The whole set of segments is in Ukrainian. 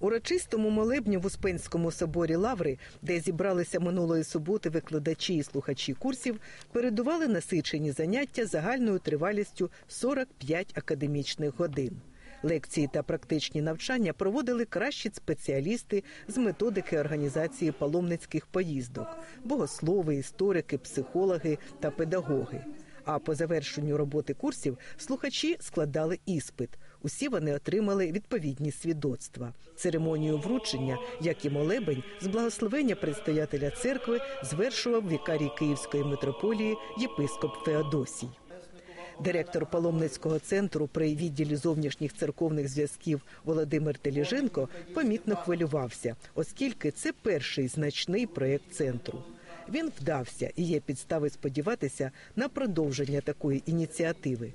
Урочистому молебні в Успенському соборі Лаври, де зібралися минулої суботи викладачі і слухачі курсів, передували насичені заняття загальною тривалістю 45 академічних годин. Лекції та практичні навчання проводили кращі спеціалісти з методики організації паломницьких поїздок, богослови, історики, психологи та педагоги. А по завершенню роботи курсів слухачі складали іспит. Усі вони отримали відповідні свідоцтва. Церемонію вручення, як і молебень, з благословення предстоятеля церкви звершував вікарій Київської митрополії єпископ Феодосій. Директор паломницького центру при відділі зовнішніх церковних зв'язків Володимир Теліженко помітно хвилювався, оскільки це перший значний проєкт центру. Він вдався і є підстави сподіватися на продовження такої ініціативи.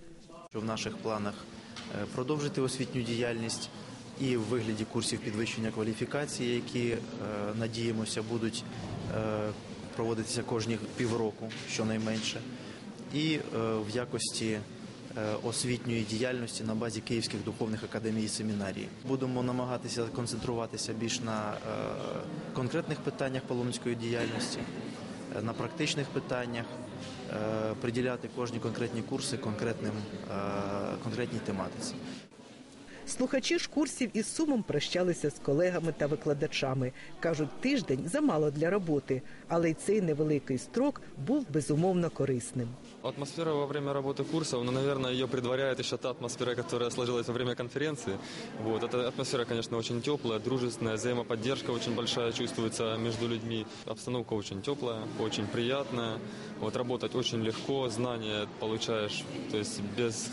В наших планах е, продовжити освітню діяльність і в вигляді курсів підвищення кваліфікації, які е, надіємося будуть е, проводитися кожні півроку, щонайменше, і в якості освітньої діяльності на базі Київських духовних академій і семінарій. Будемо намагатися концентруватися більш на конкретних питаннях паломницької діяльності, на практичних питаннях. Приділяти кожні конкретні курси конкретним конкретній тематиці. Слухачі ж курсів із сумом прощалися з колегами та викладачами. кажуть, тиждень замало для роботи, але й цей невеликий строк був безумовно корисним. Атмосфера во время работы курсов, ну, наверное, ее предваряет еще та атмосфера, которая сложилась во время конференции. Вот. Эта атмосфера, конечно, очень теплая, дружественная, взаимоподдержка очень большая чувствуется между людьми. Обстановка очень теплая, очень приятная. Вот, работать очень легко, знания получаешь, то есть без,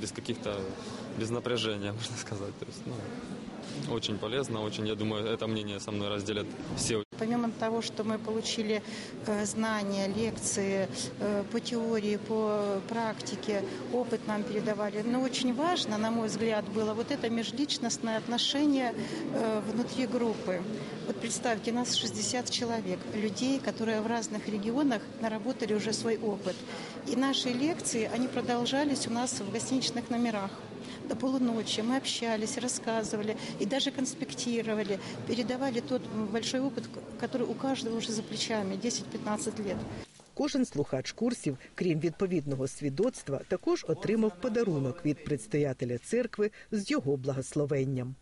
без каких-то без напряжения, можно сказать. То есть, ну, очень полезно, очень, я думаю, это мнение со мной разделят все. Помимо того, что мы получили э, знания, лекции э, по теории, по практике, опыт нам передавали, но очень важно, на мой взгляд, было вот это межличностное отношение э, внутри группы. Вот представьте, нас 60 человек, людей, которые в разных регионах наработали уже свой опыт. И наши лекции, они продолжались у нас в гостиничных номерах до полуночи. Мы общались, рассказывали и даже конспектировали, передавали тот большой опыт, который у каждого уже за плечами 10-15 лет. Кожен слухач курсів, крім відповідного свідоцтва, також отримав подарунок від предстоятеля церкви з його благословенням.